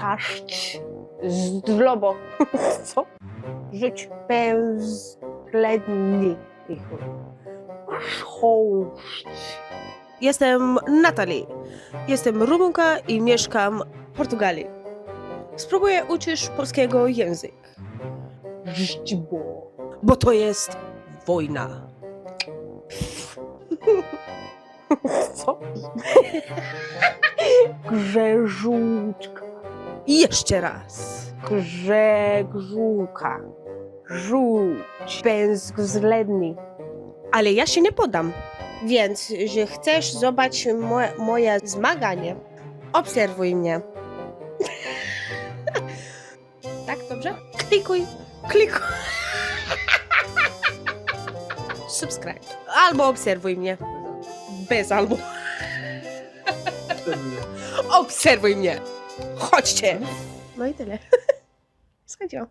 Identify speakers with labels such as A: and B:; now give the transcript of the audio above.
A: Szaść zdrowo. Co? Żyć bezwzględnie. Chrząszcz.
B: Jestem Natalie. Jestem Rumunka i mieszkam w Portugalii. Spróbuję uczyć polskiego język,
A: Żdźbo.
B: bo to jest wojna.
A: Co? Grzeżuczka.
B: I jeszcze raz.
A: Grzegżuka. Rzuć. Bezwzględnie.
B: Ale ja się nie podam. Więc, że chcesz zobaczyć moje, moje zmaganie, obserwuj mnie. tak, dobrze? Klikuj, klikuj. Subscribe. Albo obserwuj mnie. Bez albo. Obserwuj mnie. Chodźcie. No i tyle. Schodziłam.